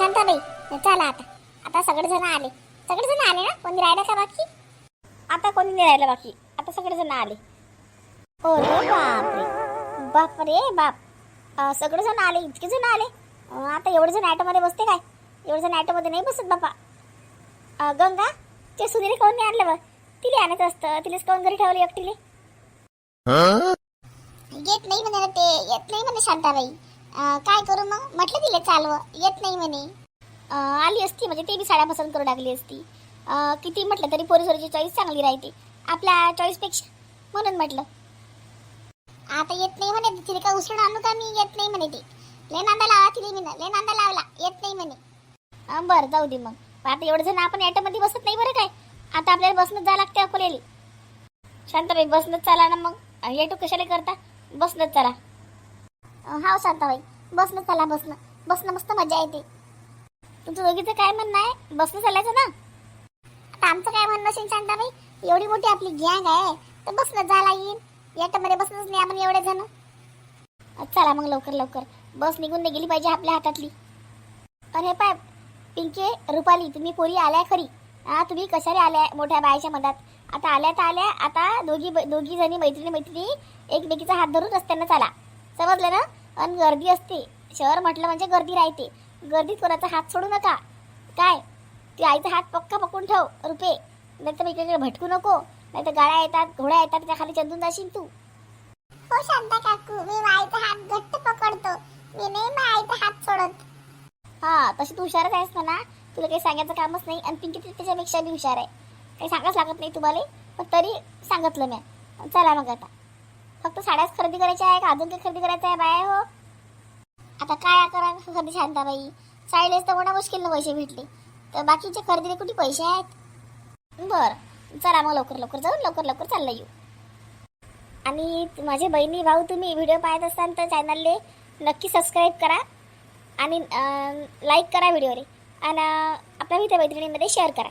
शांताबाई चला आता. आता सगळेजण आले. सगळेजण आले ना? कोणी राहिलं का बाकी? आता कोणी नाही राहिलं बाकी. आता सगळेजण आले. अरे बापरे. बापरे बाप. अं, सगळेजण आले. इतके जण आले. आता एवढे जण ॲटोमध्ये बसते काय? एवढे जण ॲटोमध्ये नाही बसत बापा. गंगा ते सुनील कोण नाही आणलं बा? तिला आणत असतं. तिलाच कोण घरी ठेवलं एकटीले? येत नाही म्हणे ते. येत नाही म्हणे शांताबाई. काय करू मग? म्हटलं तिला चालव येत नाही म्हणे. आली असती म्हणजे ते बी साड्या पसंत करू लागली असती. किती म्हटलं तरी पोरीसोरीची चॉईस चांगली राहते. आपल्या चॉईसपेक्षा म्हणून म्हटलं. आता येत नाही म्हणे. तिला का उचलून आणू का मी? येत नाही म्हणे ते. लय नांदा लावा तिला मी लय नांदा लावला. येत नाही म्हणे. बरं जाऊ दे मग. आता एवढं जण आपण ॲटोमध्ये बसत नाही बरं काय? आता आपल्याला बसणं जावं लागते अकोल्याला. शांताबाई बसनंच चला ना मग. येटो कशाला करता? बसनंच चला. हाव शांताबाई. बसनं चला बसणं बसणं मस्त मजा येते. तुमचं दोघीचं काय म्हणणं आहे? बसनं चालायचं ना? आता आमचं काय म्हणणं असेल शांताबाई? एवढी मोठी आपली गँग आहे तर बसनं झाला येईल. याच्यामध्ये बसनच नाही आपण एवढे जण. चला मग लवकर लवकर. बस निघून नाही गेली पाहिजे आपल्या हातातली. पण हे पाय पिंके रुपाली तुम्ही पोरी आल्या खरी. हा तुम्ही कशाला आल्या मोठ्या बायाच्या मधात? आता आल्या तर आल्या आता दोघी दोघी जणी मैत्रिणी मैत्रिणी एकमेकीचा हात धरून रस्त्यानं चाला. समजलं ना? आणि गर्दी असते. शहर म्हटलं म्हणजे गर्दी राहते. गर्दीत कोणाचा हात सोडू नका. काय? ती आईचा हात पक्का पकडून ठेव रुपे. नाही तर इकडे भटकू नको. नाही तर गाड्या येतात घोड्या येतात त्या खाली चंदून जाशील तू. हो शांता काकू मी आईचा हात घट्ट पकडतो. मी नाही आईचा हात सोडत. हा तशी तू हुशारच आहेस म्हणा. तुला काही सांगायचं कामच नाही आणि पिंकी त्याच्यापेक्षा बी हुशार आहे. काही सांगाच लागत नाही तुम्हाला पण तरी सांगितलं मी. चला मग आता. फक्त साड्याच खरेदी करायच्या आहे का? अजून काही खरेदी करायचं आहे बाय हो? आता काय करा खरेदी शांताबाई? साडीलेच तर कोणा मुश्किलनं पैसे भेटले. तर बाकीच्या खरेदीला कुठे पैसे आहेत? बरं चला मग लवकर लवकर जाऊन लवकर लवकर चाललं येऊ. आणि माझे बहिणी भाऊ तुम्ही व्हिडिओ पाहत असाल तर चॅनलले नक्की सबस्क्राईब करा आणि लाईक करा व्हिडिओले. आणि आपल्या मित्र मैत्रिणीमध्ये शेअर करा.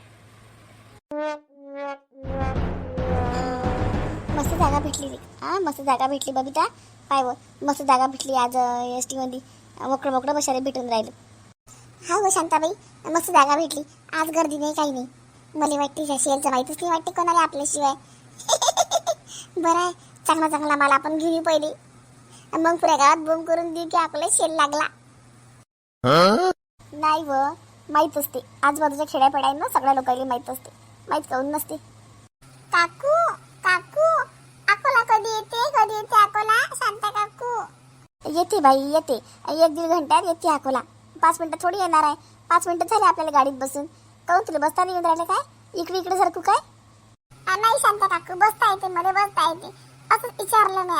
मस्त जागा भेटली रे. हा मस्त जागा भेटली. बबिता पाय व मस्त जागा भेटली आज एस टीमध्ये मोकळं मोकळं बसायला भेटून राहिलं. हा हो शांताबाई मस्त जागा भेटली. आज गर्दी नाही काही नाही. मला वाटते शेअरचं माहितीच नाही वाटते कोणाला आपल्याशिवाय. बरं आहे. चांगला चांगला माल आपण घेऊन येऊ पहिले. मग पुऱ्या गावात बोम करून देऊ की आपला शेल लागला. नाही व माहीत असते. आजूबाजूच्या खेड्यापेड्यांना सगळ्या लोकांना माहीत असते. माहीत काऊन नसते? काकू! कधी येते अकोला शांता काकू. येते बाई येते. एक दीड घंट्यात येते अकोला. पाच मिनिटं थोडी येणार आहे. पाच मिनिटं झाले आपल्याला गाडीत बसून. काऊन तुला बसता नाही येऊन राहिलं काय? इकडे इकडे सरकू काय? नाही शांता काकू बसता येते मध्ये बसता येते. असंच विचारलं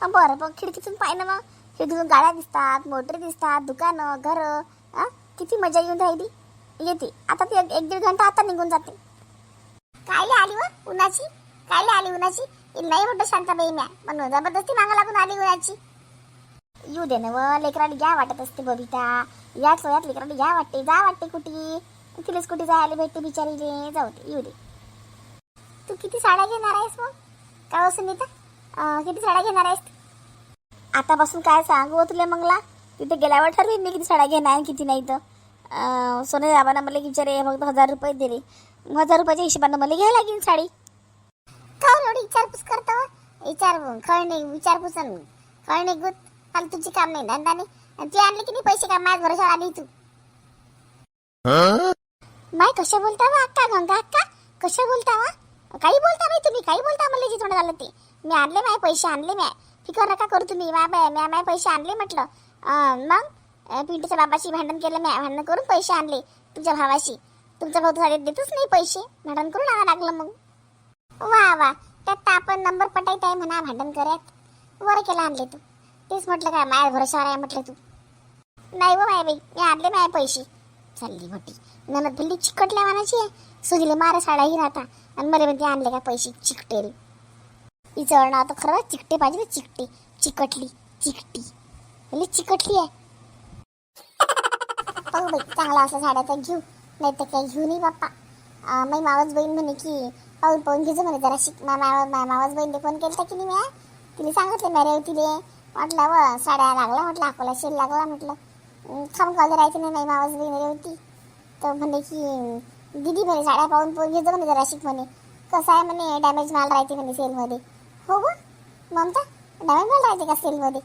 मी बरं मग खिडकीतून पाय ना मग. खिडकीतून गाड्या दिसतात मोटरी दिसतात दुकानं घर. किती मजा येऊन राहिली. येते. आता ती एक एक दीड घंटा आता निघून जाते. कायले आली व उन्हाची? कायले आली उन्हाची? नाही म्हटलं शांताबाई म्या म्हणून जबरदस्ती मागा लागून आली उन्हाची येऊ दे ना व लेकराला घ्या वाटत असते बबिता. याच वयात लेकराला घ्या वाटते. जा वाटते कुठे? तिलाच कुठे जायला भेटते बिचारीले. जाऊ दे येऊ दे. तू किती साड्या घेणार आहेस मग? काय हो असं नेता किती साड्या घेणार आहेस? आतापासून काय सांगू हो तुला मंगला? तिथे गेल्यावर ठरवेन मी किती साड्या घेणार आहे किती नाही तर सोने बाबांना मला विचारे फक्त हजार रुपये दिले मग हजार रुपयाच्या हिशोबानं मला घ्यायला लागेल साडी. विचारपूस करतो. विचार खळ नाही विचारपूस खळ नाही गुत तुझी काम नाही धंदा नाही आणि ती आणली की नाही पैसे का माझ भरोसा आली तू? माय कशा बोलता वा अक्का गंगा अक्का? कशा बोलता वा? काही बोलता नाही तुम्ही काही बोलता मला जे तोंड झालं ते. मी आणले माय पैसे आणले मी फिकर नका करू तुम्ही. मा बाय म्या माय पैसे आणले म्हटलं. मग? पिंटूच्या बाबाशी भांडण केलं म्या. भांडण करून पैसे आणले तुमच्या भावाशी. तुमचा भाऊ तुझ्या देतच नाही पैसे. भांडण करून आणा लागलं मग. वा वा. त्यात तर आपण नंबर पटायत आहे म्हणा भांडण करत. वर केला आणले तू. तेच म्हटलं काय माया भरोशावर आहे म्हटलं तू. नाही हो व माय बाई मी आणले माय पैसे. चालली मोठी. ननद दिल्ली चिकटल्या मानाची आहे. मारा मारे साड्याही राहता. आणि मला म्हणते आणले का पैसे? चिकटेल. हिचं नाव तर खरं चिकटे पाहिजे ना चिकटे. चिकटली चिकटी. म्हणजे चिकटली आहे. पाहू बाई चांगला असं साड्या तर घेऊ. नाही तर काही घेऊ नाही बाप्पा. अं, माझी मावस बहीण म्हणे की पाहून पाहून घेजो म्हणे जरा शिक मा माव मा- फोन केला की नाही म्या तिला सांगितलं मॅरे तिले म्हटलं व साड्या लागला म्हटलं अकोला शेल लागला म्हटलं. खाऊन खाऊ नाही नाही मावाज बहिणी होती. तर म्हणे की दिदी दीदी म्हणे साड्या पाहून पोहून घेतो म्हणे जरा शिक म्हणे. कसं आहे? म्हणे डॅमेज माल राहते म्हणे सेलमध्ये हो ग ममता डॅमेज माल राहते का सेलमध्ये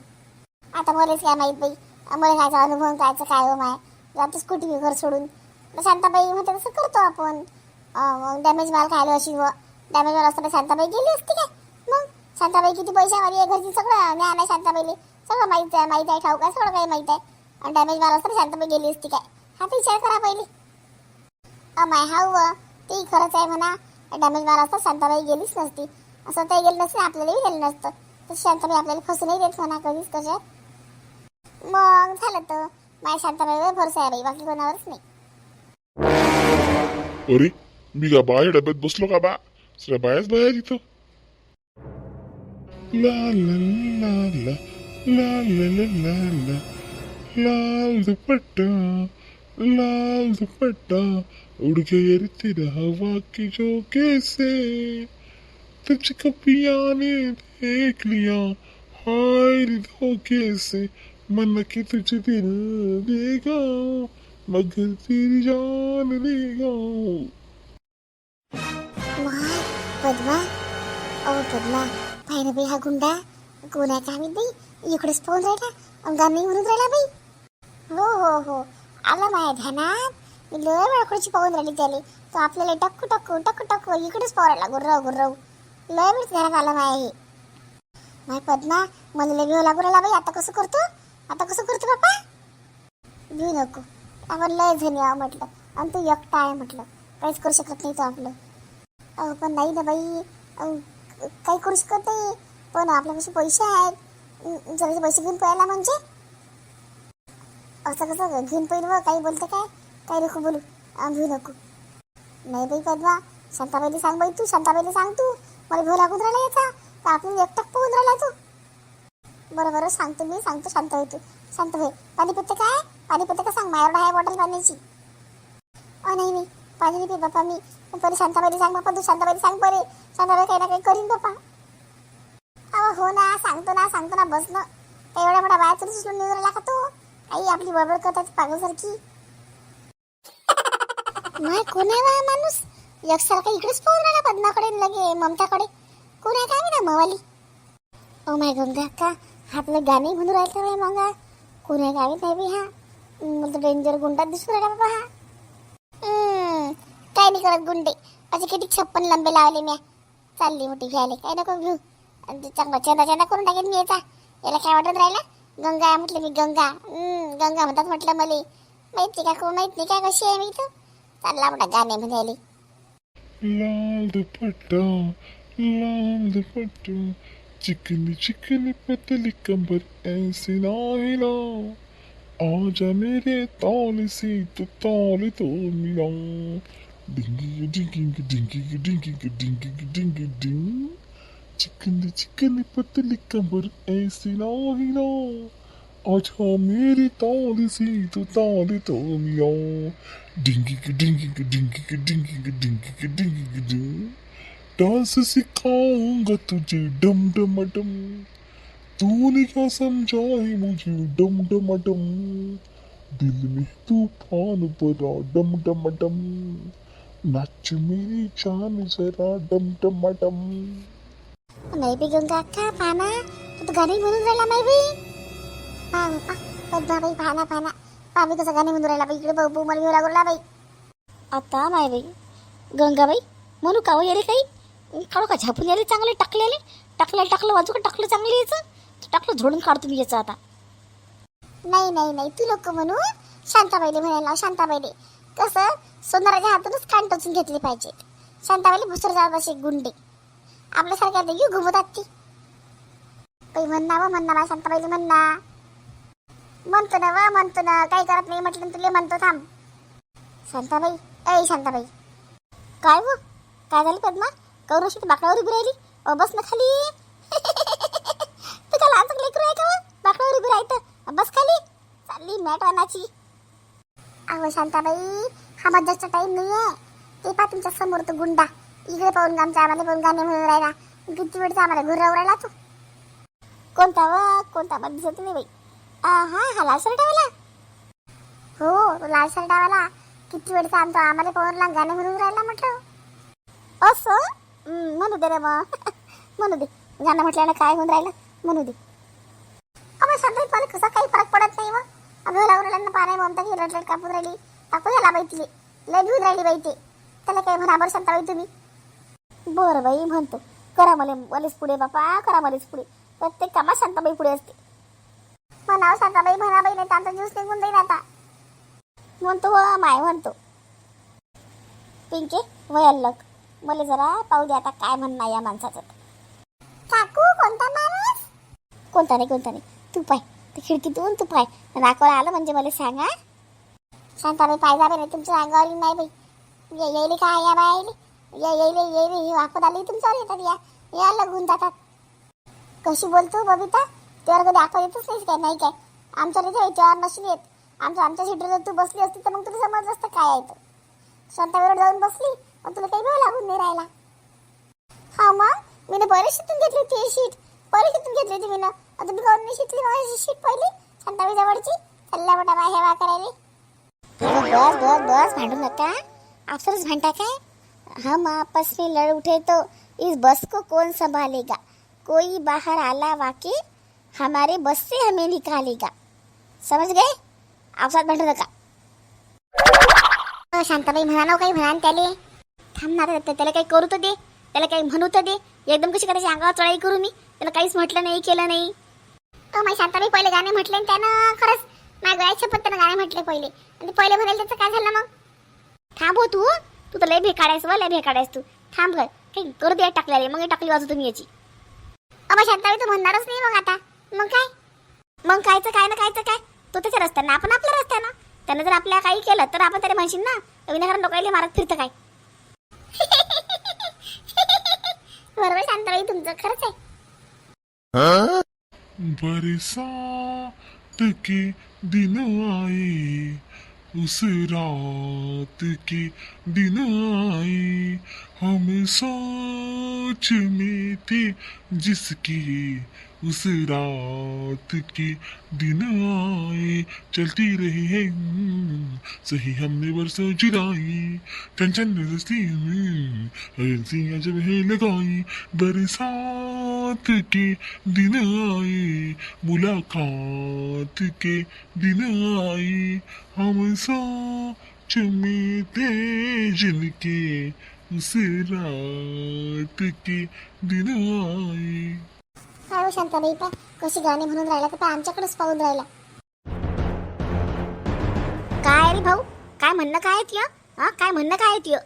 आता मलाच काय माहीत बाई मला कायचा अनुभव कायचं काय हो माय. जातो स्कूटी घर सोडून. शांताबाई म्हणते तसं करतो आपण. मग डॅमेज माल खायला अशी व. डॅमेज माल असताना शांताबाई गेली असती काय? मग? शांताबाई किती पैशावाली आहे घरची सगळं. ज्ञान नाही शांताबाईले. सगळं माहीत आहे माहीत आहे ठाऊक आहे सगळं काही माहीत आहे. आणि डॅमेज माल असताना शांताबाई गेली असती काय? हा तर विचार करा पहिले. अमाय हा व. तेही खरंच आहे म्हणा. डॅमेज माल असता शांताबाई गेलीच नसती. असं ते गेलं नसतं आपल्यालाही गेलं नसतं. तर शांताबाई आपल्याला फसूनही देत म्हणा कधीच कशा मग झालं तर. माझ्या शांताबाईवर भरोसा आहे बाई बाकी कोणावरच नाही. अरे मी का बाहेर डब्यात बसलो का बा? सगळ्या बायाच बाया तिथं ला ला ला ला ला ला ला ला ला. लाल दुपट्टा लाल दुपट्टा. उड़ गया रे तेरा हवा की जो से तुझको पिया ने देख लिया हाय रे धोखे से मन के तुझे दिल देगा मगर तेरी जान देगा पद्मा. ओ पद्मा पाहिलं बाई हा गुंडा. कोणाचा आहे आम्ही बाई? इकडेच पाहून राहिला. अंगा नाही म्हणून राहिला बाई. हो हो हो. आलं माझ्या ध्यानात. मी लय वेळकडची पाहून राहिली त्याले. तो आपल्याला टक्कू टक्कू टक्कू टक्कू इकडेच पाहू राहिला. गुर्रव गुर्रव. लय वेळ ध्यानात आलं माया हे. माय पद्मा मला लय भेव लागू राहिला बाई. आता कसं करतो? आता कसं करतो बाप्पा भिऊ नको. आपण लय झणी आहो म्हटलं. आणि तू एकटा आहे म्हटलं. काहीच करू शकत नाही तो आपलं. पण नाही ना बाई. काही करू शकत नाही. पण आपल्यापाशी पैसे आहेत. जरा पैसे घेऊन पळायला म्हणजे? असं कसं? घेऊन पहिलं व काही बोलते काय? काय नको बोलू. अं, भिऊ नको. नाही बाई पद्मा. शांताबाईला सांग बाई तू. शांताबाईला सांग तू. मला भेव लागून राहिला याचा. तर आपण एकटाक पोहून राहिला तू. बरं बरं. सांगतो मी. सांगतो शांत होय तू. शांत भाई पाणी पितं काय? पाणी पितं का सांग. माझ्याकडे आहे बॉटल पाण्याची. अ नाही नाही. पाणी नाही पी बापा मी परी शांताबाई सांग बापा तू शांताबाई सांग परे. शांताबाई काही ना काही करीन बापा अहो हो ना सांगतो ना सांगतो ना बस ना. काही एवढ्या मोठ्या बाहेर तुला उचलून नेऊन राहिला का तू. काही आपली बडबड करतात पागलसारखी. नाही कोण आहे वा माणूस? एकसारखा इकडेच पाहून राहिला पद्माकडे न लगे ममताकडे. कोण आहे काय ना मवाली? Oh ओ माय गंगा का हा आपलं गाणे म्हणून राहिलं बाई मंगा. कोण आहे काय नाही बी हा. मला तर डेंजर गुंडात दिसून राहिला बाबा हा. काय नाही करत गुंडे. असे किती छप्पन लंबे लावले मी चालली मोठी घ्यायला. काय नको घेऊ. आणि ते चांगला चेंदा चेंदा करून टाकेन मी याचा. याला काय वाटत राहिला? गंगा म्हटलं मी गंगा. गंगा म्हणतात म्हटलं मला. माहिती का कोण? माहीत नाही काय कशी आहे मी इथं चालला मोठा गाणे म्हणायला. लाल दुपट्टा लाल दुपट्टा चिकनी चिकनी पतली कमर ऐसे नाहिला. आजा मेरे तौल से तो तौल तो मिला. डिंगी डिंगी डिंगी डिंगी डिंगी डिंगी डिंग चिकनी चिकनी पतली कमर ऐसे नाहिला आजा मेरी ताल से तो ताल तो मिला डिंगी की डिंगी की डिंगी की डिंगी की डिंगी की डिंगी की डिंग डांस सिखाऊँगा तुझे डम डम डम तूने क्या समझा है मुझे डम डम डम दिल में तूफ़ान भरा डम डम डम। मेरी जान जरा डम डम डम नाही बी गंगा अक्का पाना. तू तर गाणे म्हणून राहिला नाही बी. पा. पा पद्मा बाई पाना पाना. पा मी कसं गाणे म्हणून राहिला बाई. इकडे बघू मला घेऊ लागला बाई. आता माय बाई गंगाबाई म्हणू का हो याले काही? काढू का झापून याले चांगले टाकलेले? टाकलेलं टाकलं वाजू का टाकलं चांगलं याचं? टाकलं झोडून काढतो मी याचं आता. नाही नाही नाही. तू लोक म्हणू. शांताबाईले म्हणायला शांताबाईले. कसं सोनाराच्या हातूनच कान टोचून घेतली पाहिजे. शांताबाईले भुसर जात असे गुंडे. आपल्यासारख्या आता घेऊ घुमतात ती काही म्हणणा व म्हणणा मला शांताबाईले म्हणणा म्हणतो ना व म्हणतो ना काही करत नाही म्हटलं तुला म्हणतो थांब. शांताबाई ऐ शांताबाई. काय व? काय झालं पद्मा? कौरशी तर बाकड्यावर उभी राहिली? अ, बस ना खाली. तू का लहान लेकरू आहे का बाकड्यावर उभी राहतं बस खाली. चालली मॅट वानाची अहो शांताबाई हा मज्जाचा टाईम नाही आहे ते पा तुमच्यासमोर तो गुंडा. इकडे पाहून गामचा आम्हाला पाहून गाणे म्हणून राहिला. किती वेळचा आम्हाला घुरावर राहिला तू? कोणता व? कोणता मग दिसत नाही बाई. हा हा लाल शर्ट हो तो लाल शर्टावाला किती वेळचा आमचा आम्हाला पाहून गाणे म्हणून राहिला म्हटलं. असं? म्हणू दे रे मग. म्हणू दे. गाणं म्हटल्यानं काय होऊन राहिलं? म्हणू दे अबे संध्याकाळी मला कसा काही फरक पडत नाही मग अबे लावलेल्यांना पाणी ममता की रटरट कापून राहिली. टाकू याला बाई तिले. लय भिऊन राहिली बाई ते. त्याला काय म्हणा बरं शांताबाई तुम्ही. बरं बाई म्हणतो. करा मला मलेच पुढे बापा करा मलेच पुढे. प्रत्येक कामात शांताबाई पुढे असते. म्हणावं शांताबाई म्हणा बाई नाही तर आमचा ज्यूस निघून जाईल आता. म्हणतो व माय म्हणतो. पिंके वयल्लक मला जरा पाहू दे आता काय म्हणणं या माणसाचं. काकू कोणता माणूस? कोणता नाही कोणता नाही. तू पाय. ते खिडकीतून तू पाय. राखवायला आलं म्हणजे मला सांगा शांताबाई पाहिजा बाई नाही तुमच्या अंगावर नाही बाई. ये येईल काय या बाई ये येईल येईल ही वाकत आली तुमच्यावर येतात या या गुण जातात. कशी बोलतो बबिता? त्यावर कधी आकल येतच नाही काय नाही काय? आमच्या इथे याच्यावर नशीब येत. आमच्या आमच्या सीटवर तू बसली असती तर मग तुला समजलं असतं काय येतं तर शांताबाईवर जाऊन बसली मग तुला काही भाव लागून नाही राहिला. हा मग? मी बरेच शिकून घेतली होती ही शीट पहिले घेतली होती मी ना. आता मी काऊन नाही शिटली माझी शीट पहिली. शांताबाई जवळची. चल्ला बेटा बा हेवा करायली. बस बस बस भांडू नका. अफसरच भांडता काय? हम आपस में लड़ उठे तो. इस बस को कौन संभालेगा? कोई बाहर आला वाके हमारे बस से हमें निकालेगा. समझ गए? अवसाद भांडू नका. शांताबाई म्हणाला काही म्हणा त्याले. थांब ना त्याला काही करू तर दे. त्याला काही म्हणू तर दे. एकदम कशी करायची? अंगावर चढाई करू मी. त्याला काहीच म्हटलं नाही केलं नाही. अ माझी शांताबाई पहिले गाणे म्हटले आणि त्यानं खरंच माझ्या गळ्याच्या पत्त्यानं गाणे म्हटले पहिले. आणि पहिले म्हणाले त्याचं काय झालं मग? थांब हो तू. तू तर लय भेकाडायस व लय भेकाडायस तू. थांब घर काही करू दे टाकलेले मग हे टाकली बाजू तुम्ही याची. अबा शांताबाई तू म्हणणारच नाही मग आता. मग काय? मग कायचं काय ना कायचं काय? तो त्याच्या रस्त्यानं आपण आपल्या रस्त्यानं. त्यानं जर आपल्या काही केलं तर आपण त्याला म्हणशील ना विनाकारण लोकांना मारत फिरतं काय? बरोबर शांताबाई तुमचं खरंच आहे. बरसात के दिन आए उस रात के दिन आए। हम सोच में थे जिसकी उस रात के दिन आए, चलती रही है सही हमने बरसों चुराई चंचन रस्ती जब है लगाई। बरसात के दिन आए, मुलाकात के दिन आए। हम सोच में थे जिनके उस रात के दिन आए। काय हो शांताबाई? पा कशी गाणी म्हणून राहिला तर आमच्याकडेच पाहून राहिला. काय रे भाऊ? काय म्हणणं काय आहे तुझं? हा? काय म्हणणं काय आहे तुझं?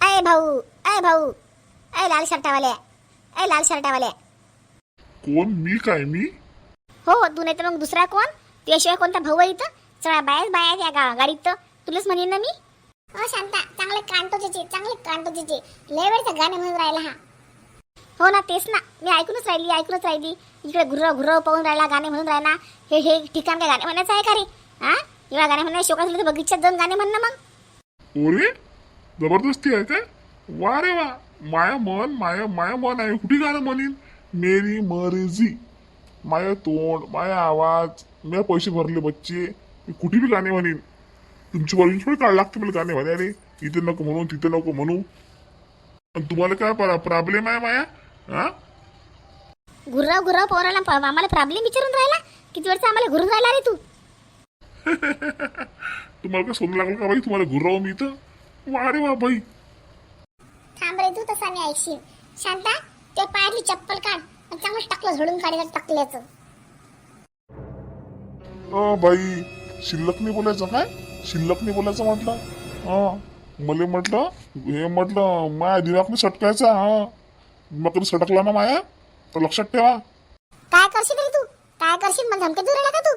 अय भाऊ अय भाऊ अय लाल शर्टावाल्या अय लाल शर्टावाल्या. कोण? मी काय? मी? हो तू नाही तर मग दुसरा कोण? त्याशिवाय कोणता भाऊ आहे इथं? चला बाहेर बाहेर या गा गाडीत तर. तुलाच म्हणेन ना मी. हो शांता. चांगले कांटो तिचे चांगले कांटो तिचे लय वेळचं गाणे म्हणून राहिला हा. हो ना तेच ना. मी ऐकूनच राहिली ऐकूनच राहिली. इकडे घुरव घुरव पाहून राहिला गाणे म्हणून राहिला. हे हे ठिकाण काय गाणे म्हणायचं आहे का रे? हा? एवढा गाणे म्हणायला शोक असलं तर बगीच्यात जाऊन गाणे म्हणणं मग. ओरे जबरदस्ती आहे काय वा रे वा. माया मन माया माया मन आहे. कुठे गाणं म्हणीन? मेरी मर्जी. माया तोंड माया आवाज. मी पैसे भरले बच्चे. मी कुठे बी गाणे म्हणीन? तुमची परमिशन थोडी काढ लागते मला गाणे म्हणायला. इथे नको म्हणू तिथे नको म्हणू. आणि तुम्हाला काय प्रॉब्लेम आहे माया? हा? घुरव घुरव पोराला प- आम्हाला प्रॉब्लेम विचारून राहिला? किती वेळचा आम्हाला घुरून राहिला रे तू? तुम्हाला काय सोनं लागलं का बाई? तुम्हाला घुराव मी इथं? वा रे वा बाई. थांब रे तू तसा नाही ऐकशील. शांता त्या पायातली चप्पल काढ. आणि चांगलं टाकलं झोडून काढायचं टाकल्याचं. अ बाई शिल्लक नाही बोलायचं काय? शिल्लक नाही बोलायचं म्हटलं? हा मला म्हटलं हे म्हटलं माया दिमागने सटकायचा हा. मग कधी सटकला ना माया? तर लक्षात ठेवा. काय करशील रे तू? काय करशील? मला धमकी देऊ राहिला का तू?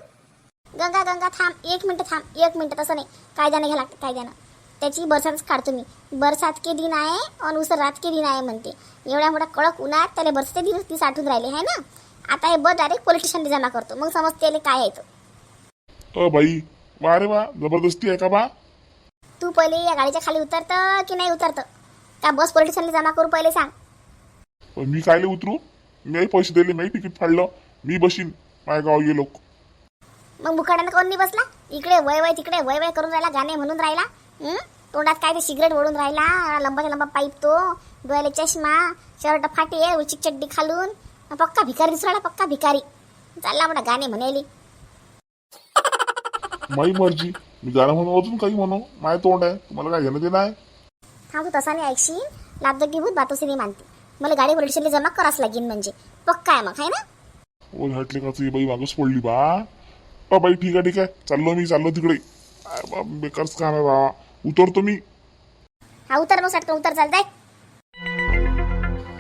गंगा गंगा थांब. एक मिनिट थांब. एक मिनिट तसं नाही. कायद्याने घ्या लागतं कायद्यानं. त्याची बरसातच काढतो मी. बरसात के दिन आहे आणि उसर रात के दिन आहे म्हणते. एवढ्या मोठ्या कडक उन्हात त्याला बरसते दिवस ती साठून राहिले आहे ना? आता हे बस डायरेक्ट पोलीस स्टेशनला जमा करतो. मग समजते काय आहे तो? अ बाई. वा रे वा. जबरदस्ती आहे का बा? तू पहिले या गाडीच्या खाली उतरतं की नाही उतरतं? का बस पोलीस स्टेशनला जमा करू पहिले सांग. मी कायले उतरू? मी पैसे दिले मी तिकीट फाडलं मी बशीन माय गाव ये लोक मग मुखाड्यानं कोण नाही बसला? इकडे वय वय तिकडे वय वय करून राहिला गाणे म्हणून राहिला? हं? तोंडात काय ते सिगरेट ओढून राहिला लंबाच्या लंबा पाईप तो डोळ्याला चष्मा शर्ट फाटे उचिक चड्डी खालून. पक्का भिकारी दिसू राहिला पक्का भिकारी. चालला म्हणा गाणे म्हणायली. माई मर्जी. मी गाणं म्हणून अजून काही म्हणू? माय तोंड आहे. तुम्हाला काय घेणं देणं आहे? थांब तू तसा नाही ऐकशील? लाभदो की भूत बातोसी नाही मानते. मला गाडी पोलिसला जमा करावंच लागेल म्हणजे. पक्का आहे मग आहे ना? ओ हटले का ही बाई मागच पडली बा? अ बाई ठीक आहे ठीक आहे. चाललो मी चाललो तिकडे. काय बा बेकारच काम आहे बा. उतरतो मी. हा उतर मग सटकन उतर चाल जाय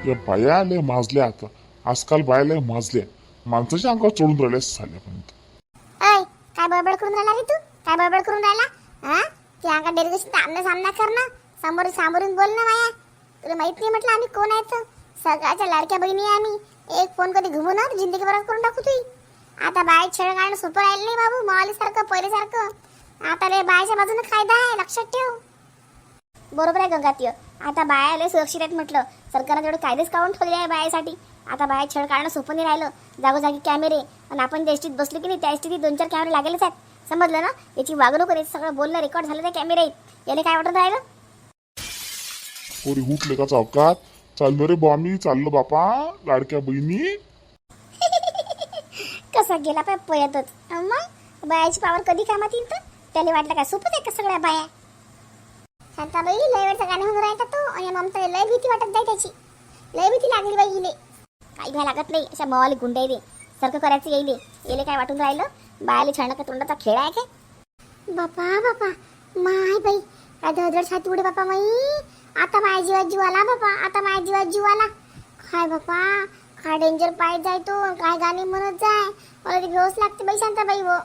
या बाया लय माजल्या आता. आजकाल बाया लय माजल्या. माणसाच्या अंगावर चढून राहिल्या झाल्यापर्यंत. ऐ काय बडबड करून राहिला रे तू? काय बडबड करून राहिला? हा की अंगा डेलिगेशन आमना सामना कर ना. समोर सामोरून बोल ना माया तुला माहीत नाही म्हटलं आम्ही कोण आहेत सगळ्याच्या लाडक्या बहिणी आम्ही. एक फोन कधी घुमू ना जिंदगी बरोबर करून टाकू तुई. आता बाय छेड काढणं सोपं राहिलं नाही बाबू मावाली सारखं पहिले सारखं आता रे बायच्या बाजूने फायदा आहे लक्षात ठेव. बरोबर आहे गंगातीय. आता बाया लय सुरक्षित आहेत म्हटलं. सरकारनं तेवढे कायदेच काढून ठेवले आहे बायासाठी. आता बाया छळ काढणं सोपं नाही राहिलं. जागोजागी कॅमेरे आणि आपण ज्या एसटीत बसलो की नाही त्या एसटीत दोन चार कॅमेरे लागलेच आहेत. समजलं ना? याची वागणूक आणि सगळं बोलणं रेकॉर्ड झालं त्या कॅमेरे आहेत याने काय वाटत राहिलं? पोरी उठले का चौकात. चाललो रे बॉ मी चाललो बापा लाडक्या बहिणी. कसा गेला पाय पयतच मग? बायाची पावर कधी कामात येईल तर? त्याला वाटलं काय सोपत आहे का सगळ्या बाया? शांताबाई लय वेळचा गाणे म्हणून राहता तो आणि ममता लय भीती वाटत जाय त्याची. लय भीती लागली बाई इले काही भ्या लागत नाही अशा मवाली गुंडे येते सारखं करायचं येईल. येले काय वाटून राहिलं? बायाला छाणं का तोंडाचा खेळ आहे काय? बापा बापा माय बाई. काय धडधड छाती उडे बापा माई. आता माझ्या जीवात जीव आला बापा आता माझ्या जीवात जीव आला काय बापा काय डेंजर पाय जाय तो काय गाणी म्हणत जाय. मला ती घेऊच लागते बाई शांताबाई हो.